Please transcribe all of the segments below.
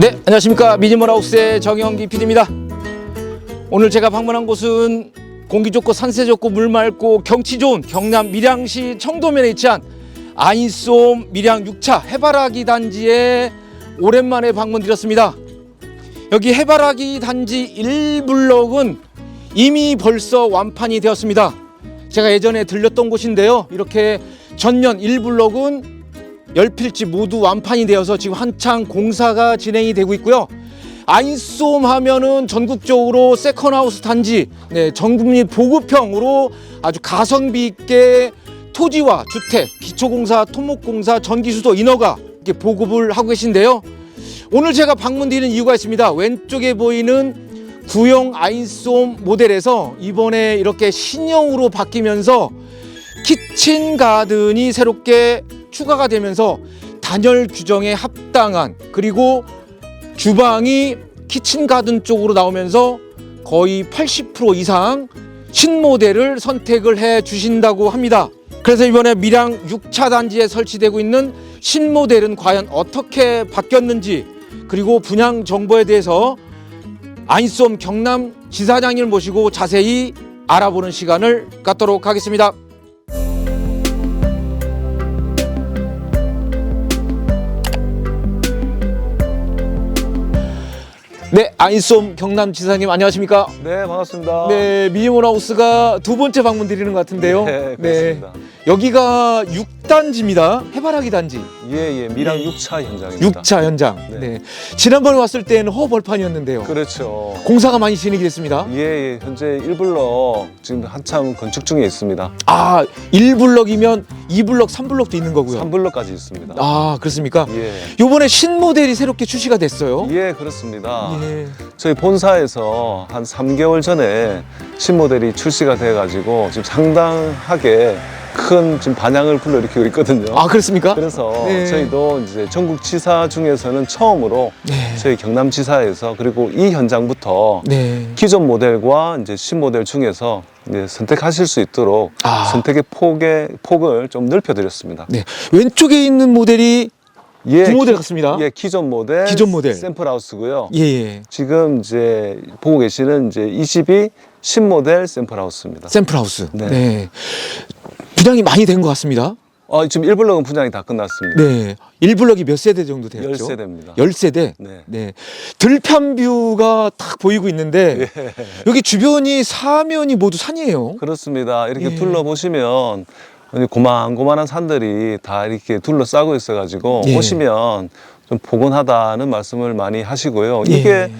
네, 안녕하십니까 미니멀하우스의 정영기 PD입니다. 오늘 제가 방문한 곳은 공기 좋고 산세 좋고 물 맑고 경치 좋은 경남 밀양시 청도면에 위치한 아인솜 밀양 6차 해바라기 단지에 오랜만에 방문드렸습니다. 여기 해바라기 단지 1블럭은 이미 벌써 완판이 되었습니다. 제가 예전에 들렸던 곳인데요. 이렇게 전면 1블럭은 열필지 모두 완판이 되어서 지금 한창 공사가 진행이 되고 있고요. 아인솜 하면은 전국적으로 세컨하우스 단지, 네, 전국민 보급형으로 아주 가성비 있게 토지와 주택, 기초공사, 토목공사, 전기수도 인허가 이렇게 보급을 하고 계신데요. 오늘 제가 방문드리는 이유가 있습니다. 왼쪽에 보이는 구형 아인솜 모델에서 이번에 이렇게 신형으로 바뀌면서 키친 가든이 새롭게 추가가 되면서 단열 규정에 합당한 그리고 주방이 키친 가든 쪽으로 나오면서 거의 80% 이상 신모델을 선택을 해 주신다고 합니다. 그래서 이번에 밀양 6차 단지에 설치되고 있는 신모델은 과연 어떻게 바뀌었는지 그리고 분양 정보에 대해서 아인솜 경남 지사장님을 모시고 자세히 알아보는 시간을 갖도록 하겠습니다. 네, 아인솜 경남 지사님 안녕하십니까? 네, 반갑습니다. 네, 미니몬하우스가 두 번째 방문 드리는 것 같은데요. 네, 그렇습니다. 여기가 6단지입니다. 해바라기 단지. 예, 예, 미랑 예. 6차 현장입니다. 6차 현장. 네. 네. 지난번에 왔을 때는 허벌판이었는데요. 그렇죠. 공사가 많이 진행이 됐습니다. 예, 예, 현재 1블럭 지금 한참 건축 중에 있습니다. 아, 1블럭이면 2블럭, 3블럭도 있는 거고요. 3블럭까지 있습니다. 아, 그렇습니까? 예. 요번에 신모델이 새롭게 출시가 됐어요. 예, 그렇습니다. 예. 저희 본사에서 한 3개월 전에 신모델이 출시가 돼 가지고 지금 상당하게 큰 지금 반향을 불러일으키고 있거든요. 아, 그렇습니까? 그래서 네. 저희도 이제 전국 지사 중에서는 처음으로 네. 저희 경남 지사에서 그리고 이 현장부터 네. 기존 모델과 이제 신모델 중에서 이제 선택하실 수 있도록 아. 선택의 폭의 폭을 좀 넓혀드렸습니다. 네. 왼쪽에 있는 모델이 예, 구모델 같습니다. 예, 기존 모델, 기존 모델. 샘플 하우스고요. 예, 예. 지금 이제 보고 계시는 이제 22 신모델 샘플 하우스입니다. 샘플 하우스. 네. 네. 분양이 많이 된 것 같습니다. 어, 지금 1블럭은 분양이 다 끝났습니다. 네. 1블럭이 몇 세대 정도 되었죠? 10세대입니다. 10세대. 네. 네. 들판뷰가 딱 보이고 있는데 예. 여기 주변이 사면이 모두 산이에요. 그렇습니다. 이렇게 예. 둘러보시면 고만고만한 산들이 다 이렇게 둘러싸고 있어가지고 예. 오시면 좀 포근하다는 말씀을 많이 하시고요. 예. 이게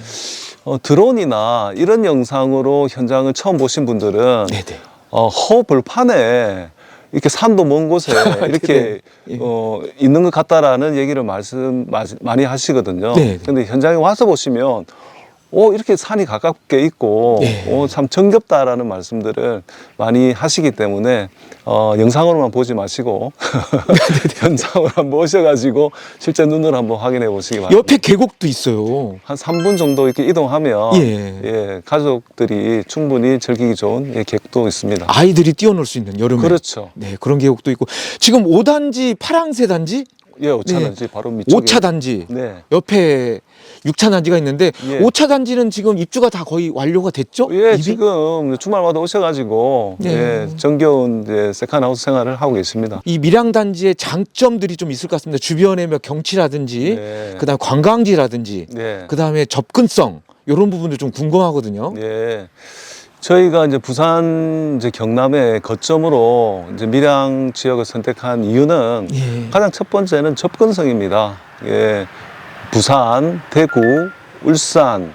어, 드론이나 이런 영상으로 현장을 처음 보신 분들은 네, 네. 어, 허벌판에 이렇게 산도 먼 곳에 이렇게 예. 어, 있는 것 같다라는 얘기를 말씀 마- 많이 하시거든요. 네, 네. 근데 현장에 와서 보시면 오 이렇게 산이 가깝게 있고 예. 오, 참 정겹다라는 말씀들을 많이 하시기 때문에 어, 영상으로만 보지 마시고 현장으로 한번 오셔가지고 실제 눈으로 한번 확인해 보시기 바랍니다. 옆에 계곡도 있어요. 한 3분 정도 이렇게 이동하면 예. 예, 가족들이 충분히 즐기기 좋은 예, 객도 있습니다. 아이들이 뛰어놀 수 있는 여름에. 그렇죠. 네, 그런 계곡도 있고 지금 5단지 파랑새 단지, 예, 오차단지 바로 밑쪽에 5차 단지 네. 옆에 6차 단지가 있는데 예. 5차 단지는 지금 입주가 다 거의 완료가 됐죠? 예, 입이? 지금 주말마다 오셔가지고 네. 예, 정겨운 이제 세컨하우스 생활을 하고 계십니다. 이 밀양 단지의 장점들이 좀 있을 것 같습니다. 주변의 뭐 경치라든지 네. 그다음 관광지라든지 네. 그다음에 접근성 이런 부분도 좀 궁금하거든요. 예. 저희가 이제 부산 이제 경남의 거점으로 이제 밀양 지역을 선택한 이유는 예. 가장 첫 번째는 접근성입니다. 예. 부산, 대구, 울산,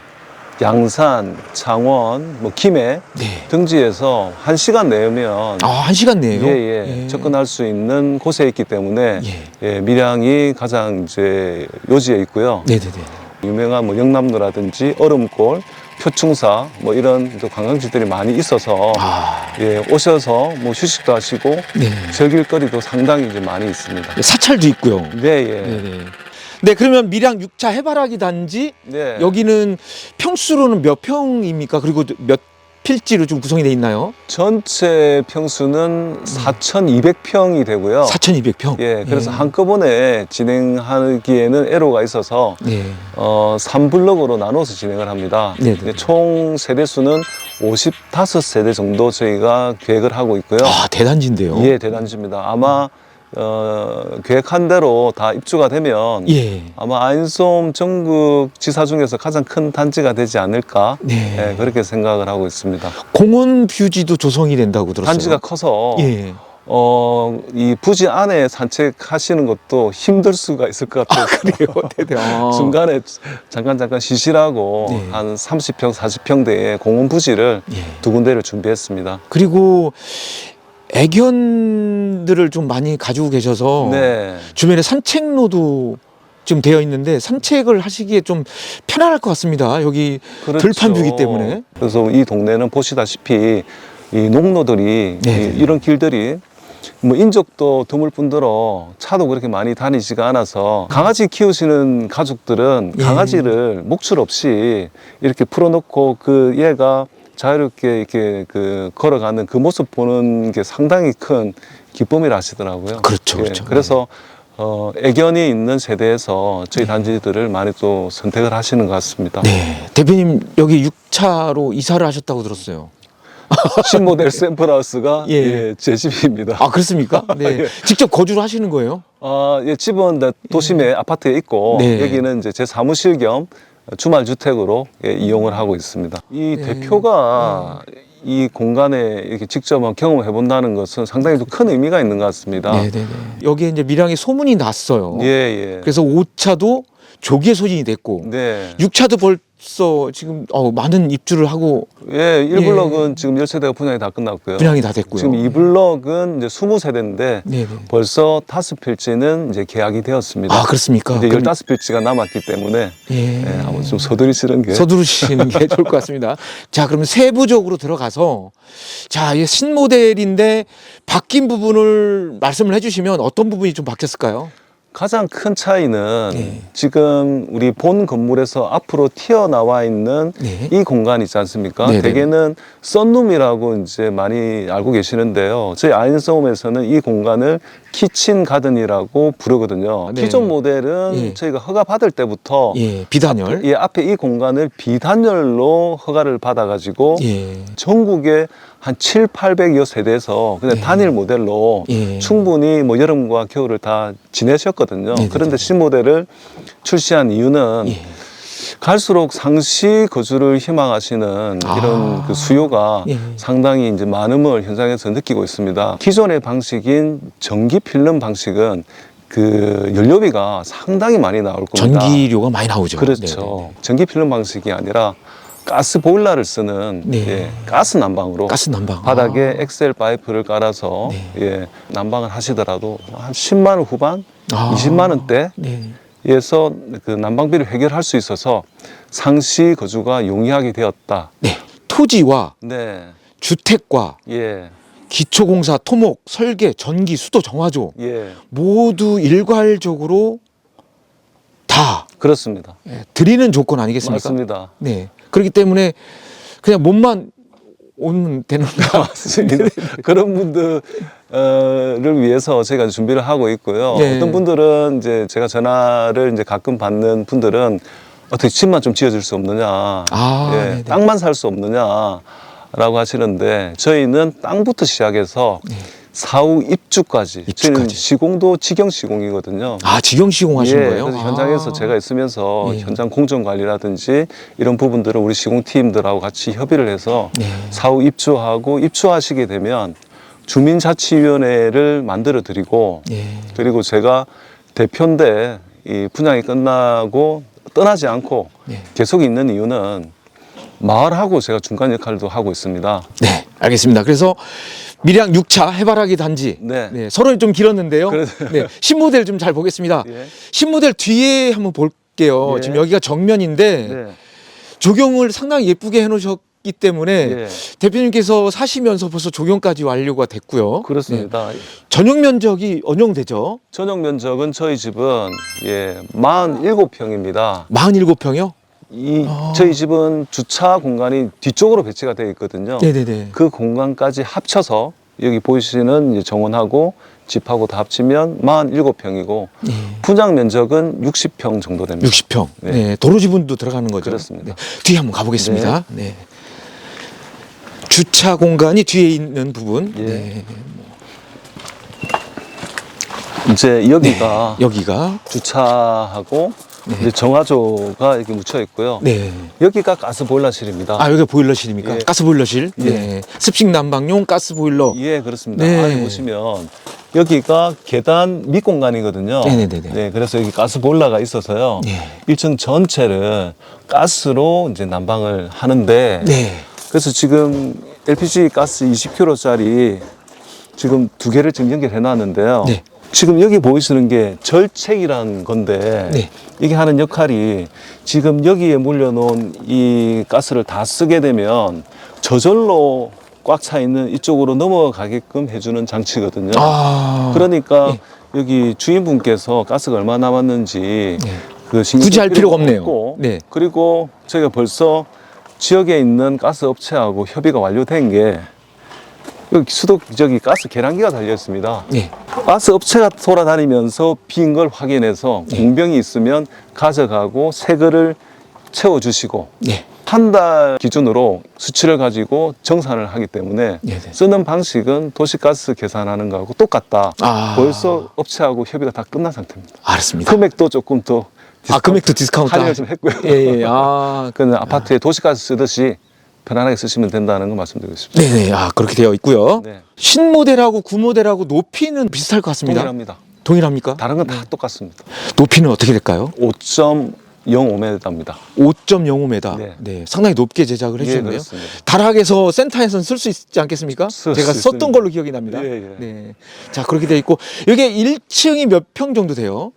양산, 창원, 뭐 김해 네. 등지에서 한 시간 내면 아, 한 시간 내요. 예, 예, 접근할 수 있는 곳에 있기 때문에 예. 예, 밀양이 가장 이제 요지에 있고요. 네, 네, 네. 유명한 뭐 영남로라든지 얼음골, 표충사 뭐 이런 또 관광지들이 많이 있어서 아, 예, 오셔서 뭐 휴식도 하시고 네. 즐길 거리도 상당히 이제 많이 있습니다. 사찰도 있고요. 네, 예. 네, 네. 네, 그러면 밀양 6차 해바라기 단지 네. 여기는 평수로는 몇 평입니까? 그리고 몇 필지로 좀 구성이 돼 있나요? 전체 평수는 4,200평이 되고요. 4,200평. 예, 그래서 한꺼번에 진행하기에는 애로가 있어서 네. 어, 3블럭으로 나눠서 진행을 합니다. 네네. 예, 총 세대 수는 55세대 정도 저희가 계획을 하고 있고요. 아, 대단지인데요. 예, 대단지입니다. 아마 어, 계획한 대로 다 입주가 되면 예. 아마 아인솜 전국 지사 중에서 가장 큰 단지가 되지 않을까 네. 예, 그렇게 생각을 하고 있습니다. 공원 뷰지도 조성이 된다고 들었어요. 단지가 커서 예. 어, 이 부지 안에 산책하시는 것도 힘들 수가 있을 것 같아요. 그래요. 네네. 아. 중간에 잠깐 잠깐 쉬시라고 네. 한 30평, 40평대의 공원 부지를 예. 두 군데를 준비했습니다. 그리고 애견들을 좀 많이 가지고 계셔서 네. 주변에 산책로도 좀 되어 있는데 산책을 하시기에 좀 편안할 것 같습니다. 여기 그렇죠. 들판뷰이기 때문에. 그래서 이 동네는 보시다시피 이 농로들이 네. 이, 이런 길들이 뭐 인적도 드물 뿐더러 차도 그렇게 많이 다니지가 않아서 강아지 키우시는 가족들은 예. 강아지를 목줄 없이 이렇게 풀어놓고 그 얘가 자유롭게 이렇게 그 걸어가는 그 모습 보는 게 상당히 큰 기쁨이라 하시더라고요. 그렇죠, 예, 그렇죠. 그래서 어, 애견이 있는 세대에서 저희 단지들을 많이 또 선택을 하시는 것 같습니다. 네. 대표님 여기 6차로 이사를 하셨다고 들었어요. 신모델 샘플하우스가 예. 예. 제 집입니다. 아 그렇습니까? 네. 예. 직접 거주를 하시는 거예요? 아, 예, 집은 다 도심에 아파트에 있고 네. 여기는 이제 제 사무실 겸 주말 주택으로 예, 이용을 하고 있습니다. 이 네. 대표가 이 공간에 이렇게 직접 경험해 본다는 것은 상당히 또큰 의미가 있는 것 같습니다. 네네네. 여기에 이제 밀양에 소문이 났어요. 예, 예. 그래서 5차도 조기에 소진이 됐고 네. 6차도 벌 써 지금 어, 많은 입주를 하고 예, 1블럭은 지금 10세대가 분양이 다 끝났고요. 분양이 다 됐고요. 지금 2블럭은 이제 20세대인데 네 네. 벌써 다섯 필지는 이제 계약이 되었습니다. 아 그렇습니까? 이제 그럼- 15필지가 남았기 때문에 예. 예, 한번 좀 서두르시는 게 서두르시는 게 좋을 것 같습니다. 자, 그러면 세부적으로 들어가서 자, 이 신 모델인데 바뀐 부분을 말씀을 해주시면 어떤 부분이 좀 바뀌었을까요? 가장 큰 차이는 네. 지금 우리 본 건물에서 앞으로 튀어나와 있는 네. 이 공간 있지 않습니까? 네네. 대개는 썬룸이라고 이제 많이 알고 계시는데요. 저희 아인썸에서는 이 공간을 키친 가든이라고 부르거든요. 네. 기존 모델은 예. 저희가 허가 받을 때부터 예, 비단열. 이 앞에 이 공간을 비단열로 허가를 받아가지고 예. 전국에 한 7, 800여 세대에서 그냥 예. 단일 모델로 예. 충분히 뭐 여름과 겨울을 다 지내셨거든요. 네네네. 그런데 신모델을 출시한 이유는 예. 갈수록 상시 거주를 희망하시는 아. 이런 그 수요가 예. 상당히 이제 많음을 현장에서 느끼고 있습니다. 기존의 방식인 전기 필름 방식은 그 연료비가 상당히 많이 나올 겁니다. 전기료가 많이 나오죠. 그렇죠. 네네네. 전기 필름 방식이 아니라 가스 보일러를 쓰는 네. 예, 가스 난방으로 가스 난방. 바닥에 아. 엑셀 파이프를 깔아서 네. 예, 난방을 하시더라도 한 10만 원 후반, 아. 20만 원대 네. 에서 그 난방비를 해결할 수 있어서 상시 거주가 용이하게 되었다. 네. 토지와 네, 주택과 예, 기초공사, 토목, 설계, 전기, 수도, 정화조 예, 모두 일괄적으로 다 그렇습니다. 예, 드리는 조건 아니겠습니까? 맞습니다. 네. 그렇기 때문에 그냥 몸만 오면 되는 거. 그런 분들을 위해서 저희가 준비를 하고 있고요. 네. 어떤 분들은 이제 제가 전화를 이제 가끔 받는 분들은 어떻게 집만 좀 지어줄 수 없느냐, 아, 예, 네네. 땅만 살 수 없느냐라고 하시는데 저희는 땅부터 시작해서 사후 입주까지. 입주까지. 시공도 직영 시공이거든요. 아, 직영 시공하신 예, 거예요? 그래서 아. 현장에서 제가 있으면서 예. 현장 공정 관리라든지 이런 부분들을 우리 시공팀들하고 같이 협의를 해서 네. 사후 입주하고 입주하시게 되면 주민자치위원회를 만들어 드리고 예. 그리고 제가 대표인데 이 분양이 끝나고 떠나지 않고 네. 계속 있는 이유는 마을하고 제가 중간 역할도 하고 있습니다. 네, 알겠습니다. 그래서 밀양 6차 해바라기 단지. 네. 네, 서론이 좀 길었는데요. 그래- 네, 신모델 좀 잘 보겠습니다. 예. 신모델 뒤에 한번 볼게요. 예. 지금 여기가 정면인데 네. 조경을 상당히 예쁘게 해 놓으셨기 때문에 예. 대표님께서 사시면서 벌써 조경까지 완료가 됐고요. 그렇습니다. 네. 전용 면적이 언용되죠. 전용 면적은 저희 집은 예, 47평입니다. 47평이요? 이 아. 저희 집은 주차 공간이 뒤쪽으로 배치가 되어 있거든요. 네네네. 그 공간까지 합쳐서 여기 보이시는 이제 정원하고 집하고 다 합치면 47평이고 예. 분양 면적은 60평 정도 됩니다. 60평. 네. 네. 도로 지분도 들어가는 거죠. 그렇습니다. 네. 뒤에 한번 가보겠습니다. 네. 주차 공간이 뒤에 있는 부분. 예. 네. 이제 여기가 여기가 주차하고 이제 정화조가 이렇게 묻혀 있고요. 네. 여기가 가스 보일러실입니다. 아 여기가 보일러실입니까? 예. 가스 보일러실. 예. 네. 습식 난방용 가스 보일러. 예, 그렇습니다. 네. 안에 보시면 여기가 계단 밑공간이거든요. 네네네네. 네, 그래서 여기 가스 보일러가 있어서요. 네. 1층 전체를 가스로 이제 난방을 하는데 네. 그래서 지금 LPG 가스 20kg짜리 지금 두 개를 지금 연결해 놨는데요. 네. 지금 여기 보이시는 게 절책이라는 건데 네. 이게 하는 역할이 지금 여기에 물려놓은 이 가스를 다 쓰게 되면 저절로 꽉 차 있는 이쪽으로 넘어가게끔 해주는 장치거든요. 아. 그러니까 네. 여기 주인분께서 가스가 얼마 남았는지 네. 그 신경 굳이 할 필요가 없네요. 없고 네. 그리고 저희가 벌써 지역에 있는 가스 업체하고 협의가 완료된 게 여기 수도 저기 가스 계량기가 달려 있습니다. 네. 가스 업체가 돌아다니면서 빈 걸 확인해서 네. 공병이 있으면 가져가고 새 거를 채워 주시고 네. 한달 기준으로 수치를 가지고 정산을 하기 때문에 네네. 쓰는 방식은 도시가스 계산하는 거하고 똑같다. 아. 벌써 업체하고 협의가 다 끝난 상태입니다. 알았습니다. 금액도 조금 더아 금액도 디스카운트. 할인을 좀 했고요. 예, 예. 아. 그는 아파트에 도시가스 쓰듯이 편안하게 쓰시면 된다는 거 말씀드리고 싶습니다. 네네. 아 그렇게 되어 있고요. 네. 신모델하고 구모델하고 높이는 비슷할 것 같습니다. 동일합니다. 동일합니까? 다른 건 다 똑같습니다. 높이는 어떻게 될까요? 5.05m입니다. 5.05m. 네. 네. 상당히 높게 제작을 예, 해주셨네요. 그렇습니다. 다락에서 센터에서는 쓸 수 있지 않겠습니까? 쓸 제가 수 썼던 있습니다. 걸로 기억이 납니다. 예, 예. 네. 자 그렇게 되어 있고 이게 1층이 몇 평 정도 돼요?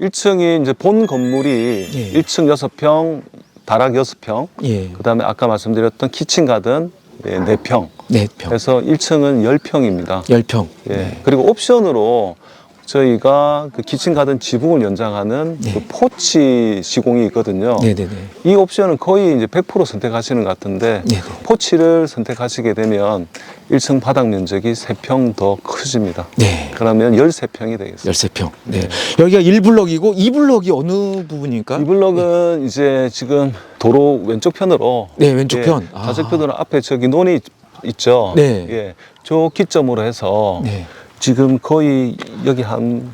1층이 이제 본 건물이 예. 1층 6평, 다락 6평, 예. 그다음에 아까 말씀드렸던 키친 가든 예, 4평. 네 평. 그래서 1층은 10평입니다. 10평. 예. 그리고 옵션으로 저희가 그 키친 가든 지붕을 연장하는 네. 그 포치 시공이 있거든요. 네네네. 이 옵션은 거의 이제 100% 선택하시는 것 같은데 네네. 포치를 선택하시게 되면 1층 바닥 면적이 3평 더 커집니다. 네. 그러면 13평이 되겠습니다. 13평. 네. 여기가 1블럭이고 2블럭이 어느 부분입니까? 이 블럭은 이제 지금 도로 왼쪽 편으로 네, 왼쪽 예, 편. 아. 좌측 편으로 앞에 저기 논이 있죠. 네. 예. 저 기점으로 해서 네. 지금 거의 여기 한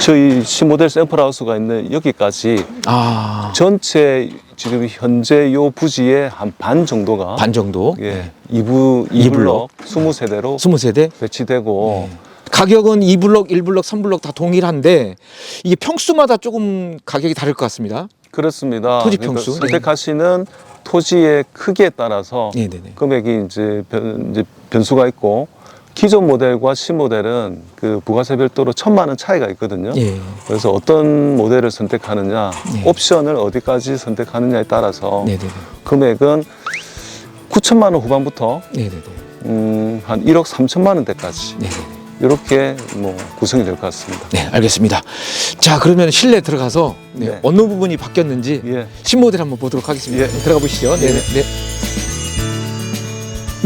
저희 시모델 샘플 하우스가 있는 여기까지 아. 전체 지금 현재 요 부지의 한 반 정도가 반 정도. 예, 이부 이이 블럭. 블럭 20세대로 20세대. 배치되고 가격은 2블럭, 1블럭, 3블럭 다 동일한데 이게 평수마다 조금 가격이 다를 것 같습니다. 그렇습니다. 토지 그러니까 평수. 선택하시는 토지의 크기에 따라서 네네네. 금액이 이제, 변, 이제 변수가 있고 기존 모델과 신모델은 그 부가세 별도로 천만 원 차이가 있거든요. 예. 그래서 어떤 모델을 선택하느냐, 예. 옵션을 어디까지 선택하느냐에 따라서 네네네. 금액은 9천만 원 후반부터 네네네. 음, 한 1억 3천만 원대까지 네네. 이렇게 뭐 구성이 될 것 같습니다. 네, 알겠습니다. 자, 그러면 실내 들어가서 네, 네. 어느 부분이 바뀌었는지 예. 신모델 한번 보도록 하겠습니다. 예. 네, 들어가 보시죠. 네, 예. 네.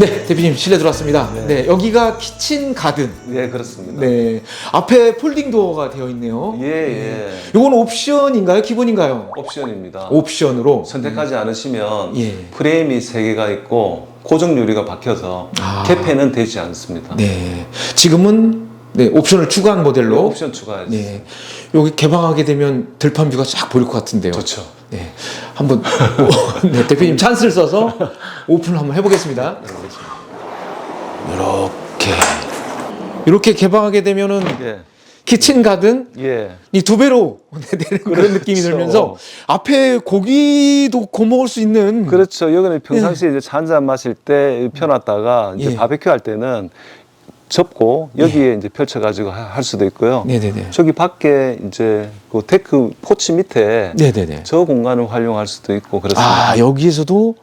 네. 네, 대표님 실내 들어왔습니다. 네. 네. 여기가 키친 가든. 예, 그렇습니다. 네, 앞에 폴딩 도어가 되어 있네요. 예, 예. 이건 옵션인가요? 기본인가요? 옵션입니다. 옵션으로. 선택하지 않으시면 예. 프레임이 세 개가 있고 고정 유리가 박혀서 아. 개폐는 되지 않습니다. 네, 지금은 네 옵션을 추가한 모델로. 옵션 추가해서 네, 여기 개방하게 되면 들판 뷰가 쫙 보일 것 같은데요. 좋죠. 네, 한번 네, 대표님 찬스를 써서 오픈을 한번 해보겠습니다. 이렇게 이렇게 개방하게 되면은 예, 키친 가든 예, 이두 배로 되는 그런 느낌이 그렇죠. 들면서 앞에 고기도 구워 먹을 수 있는 그렇죠. 여기는 평상시에 이제 차 한잔 마실 때 펴놨다가 이제 예. 바베큐 할 때는 접고 여기에 이제 펼쳐가지고 하- 할 수도 있고요. 네네네 저기 밖에 이제 그 데크 포치 밑에 네네네 저 공간을 활용할 수도 있고 그렇습니다. 아 여기에서도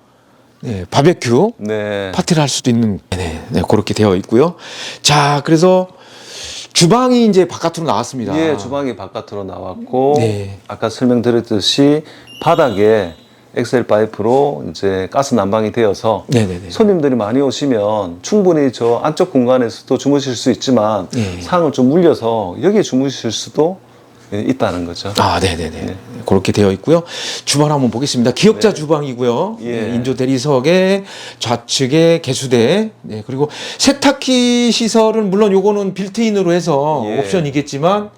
네, 바베큐 네. 파티를 할 수도 있는 네, 네, 그렇게 되어 있고요. 자, 그래서 주방이 이제 바깥으로 나왔습니다. 예, 주방이 바깥으로 나왔고 네. 아까 설명드렸듯이 바닥에 엑셀 파이프로 이제 가스 난방이 되어서 네네네. 손님들이 많이 오시면 충분히 저 안쪽 공간에서도 주무실 수 있지만 예. 상을 좀 물려서 여기에 주무실 수도 예, 있다는 거죠. 아, 네네 네. 그렇게 되어 있고요. 주방 한번 보겠습니다. 기역자 주방이고요. 네. 예. 네, 인조 대리석에 좌측에 개수대, 네, 그리고 세탁기 시설은 물론 요거는 빌트인으로 해서 예. 옵션이겠지만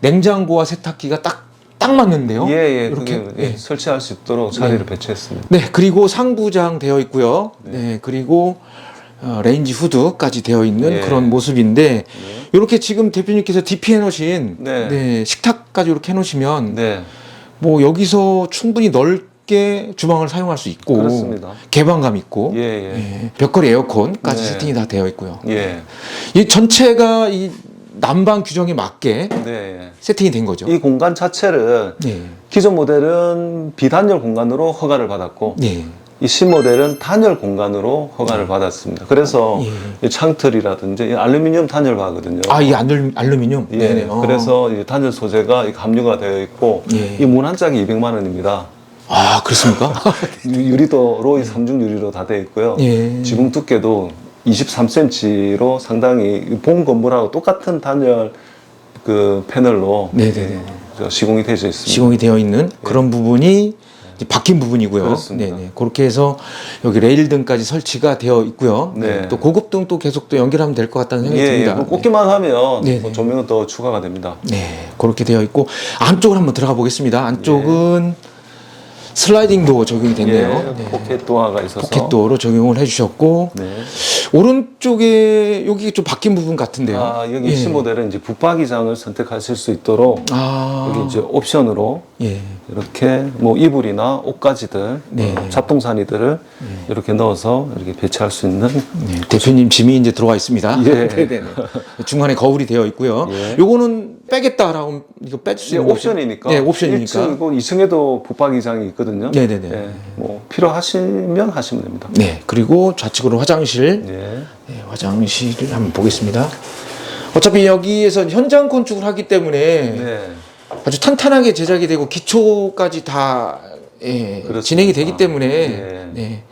냉장고와 세탁기가 딱, 딱 맞는데요. 예, 예, 이렇게. 그게, 예, 예. 설치할 수 있도록 자리를 배치했습니다. 네, 그리고 상부장 되어 있고요. 네, 그리고 어, 레인지 후드까지 되어 있는 예. 그런 모습인데 이렇게 지금 대표님께서 DP 해놓으신 네. 네, 식탁까지 이렇게 해놓으시면 네, 뭐 여기서 충분히 넓게 주방을 사용할 수 있고 그렇습니다. 개방감 있고 예, 예, 예, 벽걸이 에어컨까지 네. 세팅이 다 되어 있고요. 예, 이 전체가 이 난방 규정에 맞게 네. 세팅이 된 거죠. 이 공간 자체를 네. 기존 모델은 비단열 공간으로 허가를 받았고 네. 이 신모델은 단열 공간으로 허가를 받았습니다. 그래서 예. 이 창틀이라든지 이 알루미늄 단열바거든요. 아, 이 알루, 알루미늄. 예, 네네. 어. 그래서 이 단열 소재가 이 감류가 되어 있고 예. 이문 한 짝이 200만 원입니다. 아, 그렇습니까? 유- 유리도 로 이 삼중 유리로 다 되어 있고요. 예. 지붕 두께도 23cm로 상당히 본 건물하고 똑같은 단열 그 패널로 네네네. 예, 저 시공이 되어 있습니다. 시공이 되어 있는 그런 부분이 박힌 부분이고요. 그렇습니다. 네네. 그렇게 해서 여기 레일 등까지 설치가 되어 있고요. 네. 또 고급 등 또 계속 또 연결하면 될 것 같다는 생각이 예, 예, 듭니다. 뭐 꽂기만 하면 네네. 뭐 조명은 더 추가가 됩니다. 네, 그렇게 되어 있고 안쪽으로 한번 들어가 보겠습니다. 안쪽은 슬라이딩 도어 적용이 됐네요. 예, 네. 포켓 도어가 있어서 포켓 도어로 적용을 해주셨고 네. 오른쪽에 여기 좀 바뀐 부분 같은데요. 아, 여기 예. 신모델은 이제 붙박이장을 선택하실 수 있도록 아, 여기 이제 옵션으로 예, 이렇게 뭐 이불이나 옷가지들, 네. 어, 잡동사니들을 이렇게 넣어서 이렇게 배치할 수 있는 네, 대표님 짐이 이제 들어와 있습니다. 예. 네네네. 중간에 거울이 되어 있고요. 예. 요거는 빼겠다라고 이거 뺄 수 있는 거죠? 옵션이니까. 네, 옵션이니까. 1층이고 2층에도 붙박이장이 있거든요. 네네네. 예, 뭐 필요하시면 하시면 됩니다. 네, 그리고 좌측으로 화장실. 예. 네, 화장실을 한번 보겠습니다. 어차피 여기에서 현장 건축을 하기 때문에 네. 아주 탄탄하게 제작이 되고 기초까지 다 예. 진행이 되기 때문에 예. 네.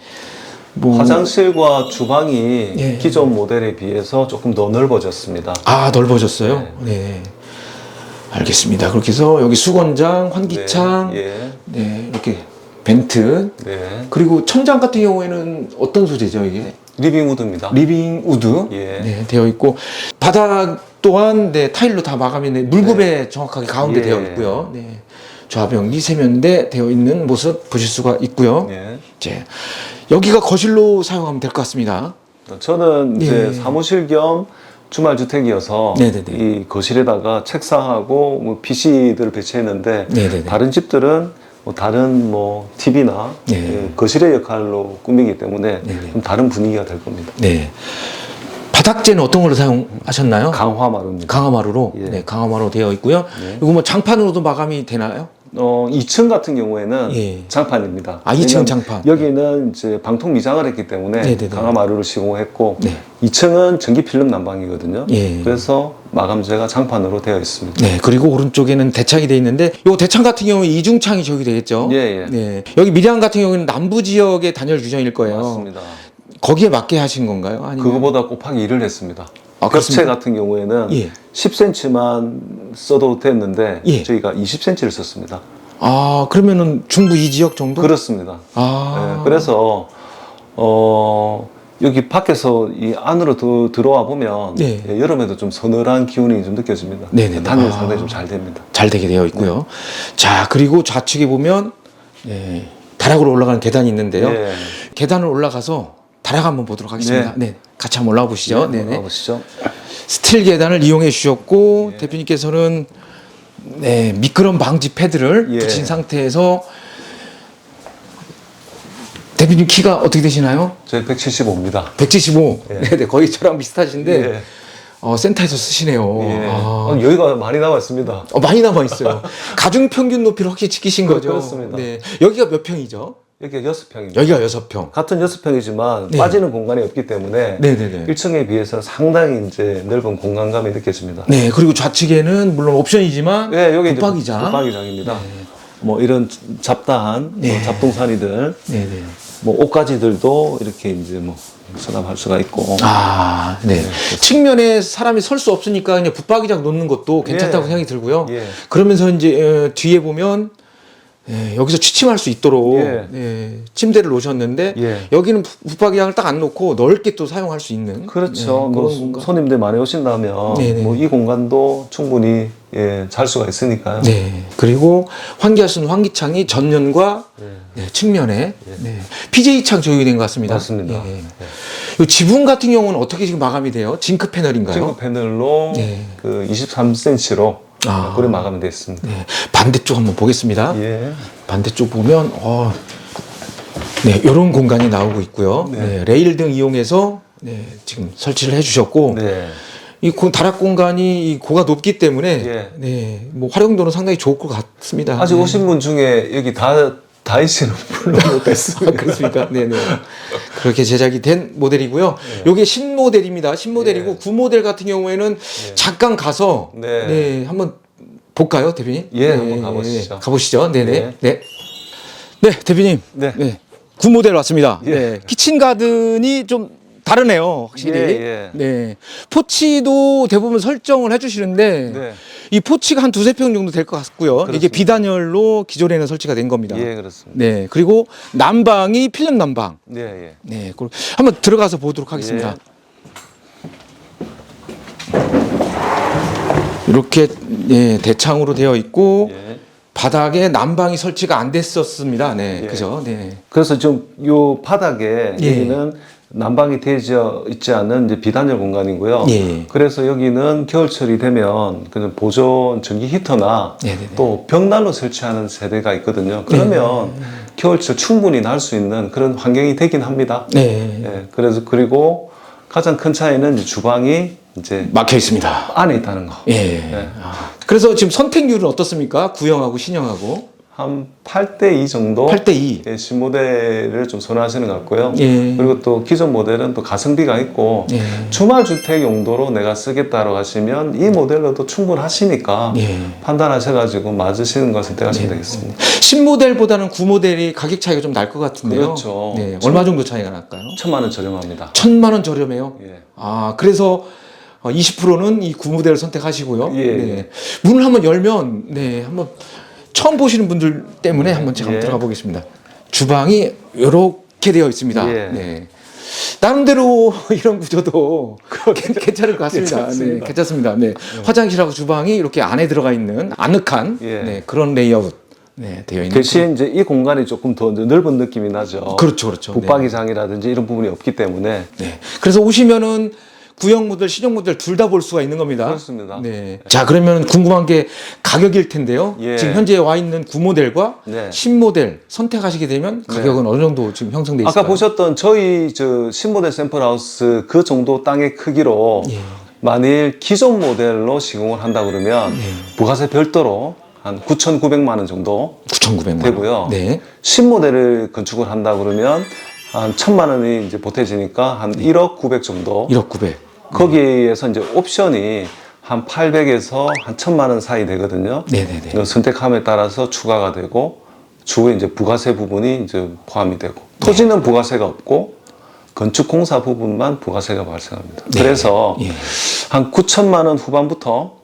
뭐 화장실과 주방이 예. 기존 모델에 비해서 조금 더 넓어졌습니다. 아 넓어졌어요. 네. 알겠습니다. 그렇게 해서 여기 수건장, 환기창, 네, 네. 예. 이렇게 벤트 네. 그리고 천장 같은 경우에는 어떤 소재죠 이게? 리빙 우드입니다. 리빙 우드 예. 네, 되어 있고 바닥 또한 네, 타일로 다 마감이 네, 물급에 정확하게 가운데 예. 되어 있고요. 네. 좌변기 세면대 되어 있는 모습 보실 수가 있고요. 예. 이제 여기가 거실로 사용하면 될 것 같습니다. 저는 이제 예. 사무실 겸 주말 주택이어서 네네네. 이 거실에다가 책상하고 뭐 PC들을 배치했는데 네네네. 다른 집들은 뭐 다른 뭐 TV나 네. 거실의 역할로 꾸미기 때문에. 좀 다른 분위기가 될 겁니다. 네. 바닥재는 어떤 걸로 사용하셨나요? 강화 마루입니다. 강화마루로 예. 네, 강화마루 되어 있고요. 네. 이거 뭐 장판으로도 마감이 되나요? 어, 2층 같은 경우에는 예. 장판입니다. 아, 2층 왜냐하면 장판. 여기는 이제 방통 미장을 했기 때문에 네네네. 강화 마루를 시공했고 네. 2층은 전기 필름 난방이거든요. 예. 그래서 마감재가 장판으로 되어 있습니다. 네, 그리고 오른쪽에는 대창이 되어 있는데 요 대창 같은 경우는 이중창이 적용이 되겠죠. 예, 예. 네. 여기 밀양 같은 경우는 남부 지역의 단열 규정일 거예요. 맞습니다. 거기에 맞게 하신 건가요? 아니면 그거보다 곱하기 1을 했습니다. 아, 겹체 그렇습니까? 같은 경우에는 예. 10cm만 써도 됐는데 예. 저희가 20cm를 썼습니다. 아, 그러면은 중부 이 지역 정도? 그렇습니다. 아. 예, 그래서 어 여기 밖에서 이 안으로 더 들어와 보면 네. 예, 여름에도 좀 서늘한 기운이 좀 느껴집니다. 네네네. 단열이 아. 상당히 좀 잘 됩니다. 잘 되게 되어 있고요. 자, 그리고 좌측에 보면 네, 다락으로 올라가는 계단이 있는데요. 예. 계단을 올라가서 다락 한번 보도록 하겠습니다. 네. 같이 한번 올라가 보시죠. 네, 네. 보시죠. 스틸 계단을 이용해 주셨고 대표님께서는 네, 미끄럼 방지 패드를 예. 붙인 상태에서 대표님 키가 어떻게 되시나요? 저희 175입니다. 175. 예. 네, 네, 거의 저랑 비슷하신데 예. 어, 센터에서 쓰시네요. 예. 아. 어, 여기가 많이 남았습니다. 어, 많이 남아 있어요. 가중 평균 높이를 확실히 지키신 거죠. 그렇습니다. 네. 여기가 몇 평이죠? 여기가 여섯 평입니다. 여기가 여섯 평. 같은 여섯 평이지만 네. 빠지는 공간이 없기 때문에 네네네. 1층에 비해서 상당히 이제 넓은 공간감이 느껴집니다. 네, 그리고 좌측에는 물론 옵션이지만 네, 여기 붙박이장. 붙박이장입니다. 뭐 이런 잡다한 뭐 네. 잡동사니들, 네 네. 뭐 옷가지들도 이렇게 이제 뭐 수납할 수가 있고. 아, 네. 측면에 사람이 설 수 없으니까 그냥 붙박이장 놓는 것도 괜찮다고 예. 생각이 들고요. 예. 그러면서 이제 어, 뒤에 보면 예, 여기서 취침할 수 있도록 예. 예, 침대를 놓으셨는데 예. 여기는 부- 붙박이장을 딱 안 놓고 넓게 또 사용할 수 있는 그렇죠. 예, 뭐 그런 공간. 손님들 많이 오신다면 네네. 뭐이 공간도 충분히 예, 잘 수가 있으니까요. 네. 그리고 환기하신 환기창이 전면과 네, 측면에 네. PJ 창 적용된 것 같습니다. 맞습니다. 예. 이 지붕 같은 경우는 어떻게 지금 마감이 돼요? 징크 패널인가요? 싱글 패널로 네. 그 23cm로 아. 그래 마감이 되어 있습니다. 네. 반대쪽 한번 보겠습니다. 예. 반대쪽 보면 어, 네, 이런 공간이 나오고 있고요. 네. 네, 레일 등 이용해서 네, 지금 설치를 해주셨고 네. 이 고- 다락 공간이 이 고가 높기 때문에 예. 네, 뭐 활용도는 상당히 좋을 것 같습니다. 아직 네. 오신 분 중에 여기 다 다이씨는 물론 아, 못했습니다. 그렇습니까? 네네. 그렇게 제작이 된 모델이고요. 요게 신모델입니다. 신모델이고 예. 구모델 같은 경우에는 잠깐 가서 네. 네. 한번 볼까요, 대표님? 예, 네, 한번 가보시죠. 가보시죠. 네네. 네. 네. 네, 대표님. 네. 구모델 왔습니다. 예. 네. 키친 가든이 좀 다르네요, 확실히. 예, 예. 네. 포치도 대부분 설정을 해주시는데 네. 이 포치가 한 두세 평 정도 될 것 같고요. 이게 그렇습니다. 비단열로 기존에는 설치가 된 겁니다. 예, 그렇습니다. 네, 그리고 난방이 필름 난방. 예, 예. 네, 그걸 한번 들어가서 보도록 하겠습니다. 이렇게 예, 대창으로 되어 있고 예. 바닥에 난방이 설치가 안 됐었습니다. 네, 예. 그죠? 네, 그래서 좀요 바닥에 예. 여기는 난방이 되어 있지 않은 이제 비단열 공간이고요. 예. 그래서 여기는 겨울철이 되면 그냥 보존 전기 히터나 네네네. 또 벽난로 설치하는 세대가 있거든요. 그러면 겨울철 충분히 날 수 있는 그런 환경이 되긴 합니다. 네, 예. 그래서 그리고 가장 큰 차이는 이제 주방이 이제 막혀 있습니다. 안에 있다는 거. 예. 네. 아, 그래서 지금 선택률은 어떻습니까? 구형하고 신형하고 한 8대 2 정도 8대 2. 예, 신모델을 좀 선호하시는 것 같고요. 예. 그리고 또 기존 모델은 또 가성비가 있고 예. 주말 주택 용도로 내가 쓰겠다고 하시면 이 모델로도 충분하시니까 예. 판단하셔가지고 맞으시는 걸 선택하시면 되겠습니다. 신모델보다는 구모델이 가격 차이가 좀 날 것 같은데요. 그렇죠. 네, 얼마 정도 차이가 날까요? 천만 원 저렴합니다. 천만 원 저렴해요. 예. 아, 그래서 20%는 이 구모델을 선택하시고요. 예, 네. 예. 문을 한번 열면 네, 한번 처음 보시는 분들 때문에 한번 제가 예. 한번 들어가 보겠습니다. 주방이 이렇게 되어 있습니다. 예. 네. 나름대로 이런 구조도 괜- 괜찮을 것 같습니다. 네, 괜찮습니다. 괜찮습니다. 네. 화장실하고 주방이 이렇게 안에 들어가 있는 아늑한 예. 네, 그런 레이아웃 네, 되어 있는 대신 이제 이 공간이 조금 더 넓은 느낌이 나죠. 그렇죠, 그렇죠. 네. 붙박이장이라든지 이런 부분이 없기 때문에 네. 그래서 오시면은 구형 모델, 신형 모델 둘다 볼 수가 있는 겁니다. 그렇습니다. 네. 자, 그러면 궁금한 게 가격일 텐데요. 예. 지금 현재 와 있는 구모델과 네. 신모델 선택하시게 되면 가격은 어느 정도 지금 형성돼 있을까요? 아까 보셨던 저희 저 신모델 샘플하우스 그 정도 땅의 크기로 예. 만일 기존 모델로 시공을 한다 그러면 예. 부가세 별도로 한 9,900만 원 정도 9,900만 원. 되고요. 네. 신모델을 건축을 한다 그러면 한 1,000만 원이 이제 보태지니까 한 1억 900 정도. 1억 900. 거기에서 이제 옵션이 한 800에서 한 1,000만 원 사이 되거든요. 네네네. 이거 선택함에 따라서 추가가 되고 주에 이제 부가세 부분이 이제 포함이 되고 토지는 부가세가 없고 건축 공사 부분만 부가세가 발생합니다. 그래서 예. 한 9천만 원 후반부터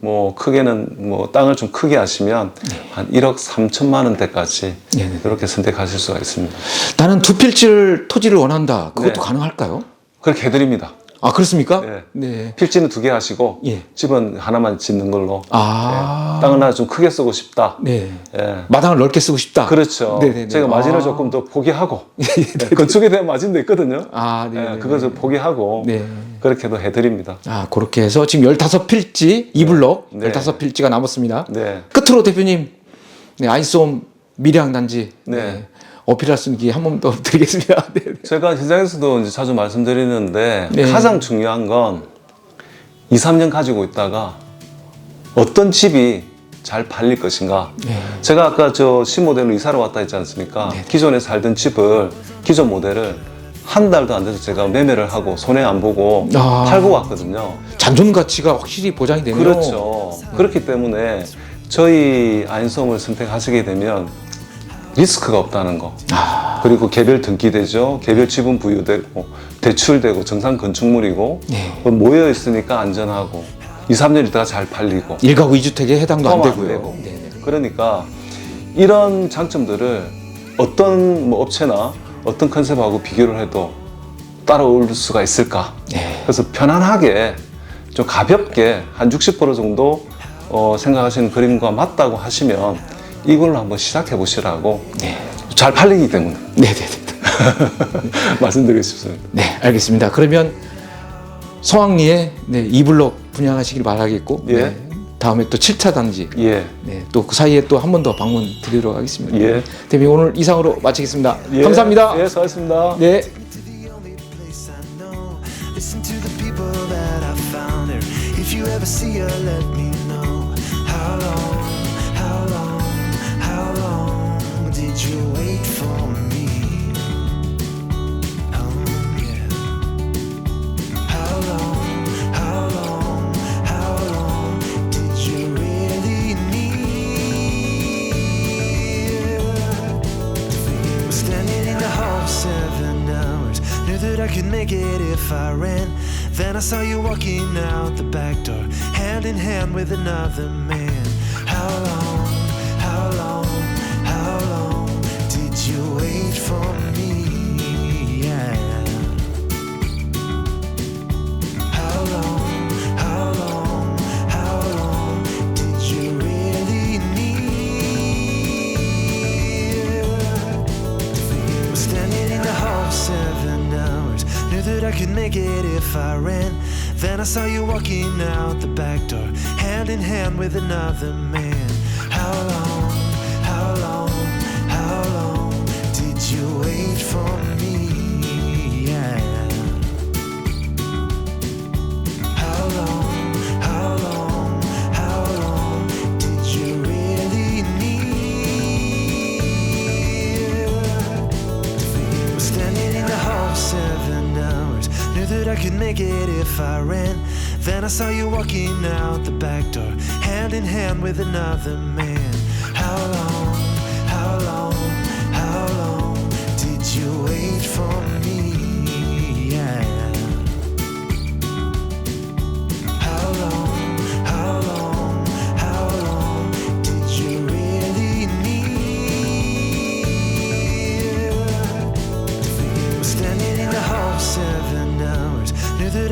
뭐 크게는 뭐 땅을 좀 크게 하시면 한 1억 3천만 원대까지 네네. 이렇게 선택하실 수가 있습니다. 나는 두 필지를 토지를 원한다. 그것도 네. 가능할까요? 그렇게 해드립니다. 아, 그렇습니까? 네. 네. 필지는 두 개 하시고 예. 집은 하나만 짓는 걸로 아. 네. 땅을 하나 좀 크게 쓰고 싶다. 네. 예. 마당을 넓게 쓰고 싶다. 그렇죠. 네네네. 제가 마진을 아. 조금 더 포기하고 네, 건축에 대한 마진도 있거든요. 아, 네. 예, 그것을 포기하고 네. 그렇게도 해드립니다. 아, 그렇게 해서 지금 15필지, 이블록 네. 15필지가 남았습니다. 네. 끝으로 대표님, 네, 아이솜 밀양단지 네. 네. 어필할 수 있는 기회 한 번 더 드리겠습니다. 네. 네. 제가 현장에서도 이제 자주 말씀드리는데 네. 가장 중요한 건 2, 3년 가지고 있다가 어떤 집이 잘 팔릴 것인가? 네. 제가 아까 저 신모델로 이사를 왔다 했지 않습니까? 네. 기존에 살던 집을 기존 모델을 한 달도 안 돼서 제가 매매를 하고 손해 안 보고 아. 팔고 왔거든요. 잔존 가치가 확실히 보장이 되네요. 그렇죠. 그렇기 때문에 저희 아인솜을 선택하시게 되면 리스크가 없다는 거. 아, 그리고 개별 등기되죠. 개별 지분 부여되고 대출되고 정상 건축물이고 네. 모여 있으니까 안전하고 2, 3년 있다가 잘 팔리고 일가구 이주택에 해당도 안안 되고요. 되고. 네, 네. 그러니까 이런 장점들을 어떤 뭐 업체나 어떤 컨셉하고 비교를 해도 따라올 수가 있을까? 네. 그래서 편안하게 좀 가볍게 한 60% 정도 어, 생각하시는 그림과 맞다고 하시면 이걸로 한번 시작해 보시라고 네. 잘 팔리기 때문에 네, 네, 네. 말씀드리고 싶습니다. 네, 알겠습니다. 그러면 서항리에 네, 이블록 분양하시길 바라겠고 예. 네, 다음에 또 7차 단지 예. 네, 또 그 사이에 또 한 번 더 방문 드리도록 하겠습니다. 예. 대표님 오늘 이상으로 마치겠습니다. 예. 감사합니다. 예, 수고하셨습니다. 네. If you ever see her, let me know. How long, that I could make it if I ran. Then I saw you walking out the back door, hand in hand with another man. How long, if I ran. Then I saw you walking out the back door, hand in hand with another man. I ran. Then I saw you walking out the back door, hand in hand with another man. How long, how long, how long did you wait for me? Yeah.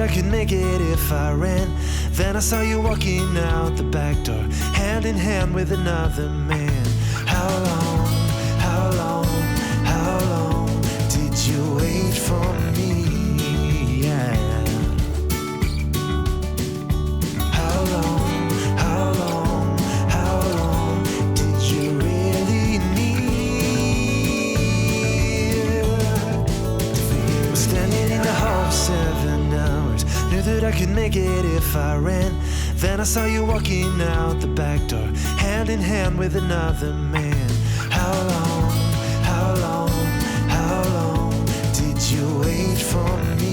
I could make it if I ran. Then I saw you walking out the back door, hand in hand with another man. that I could make it if I ran. Then I saw you walking out the back door, hand in hand with another man. How long, how long, how long did you wait for me?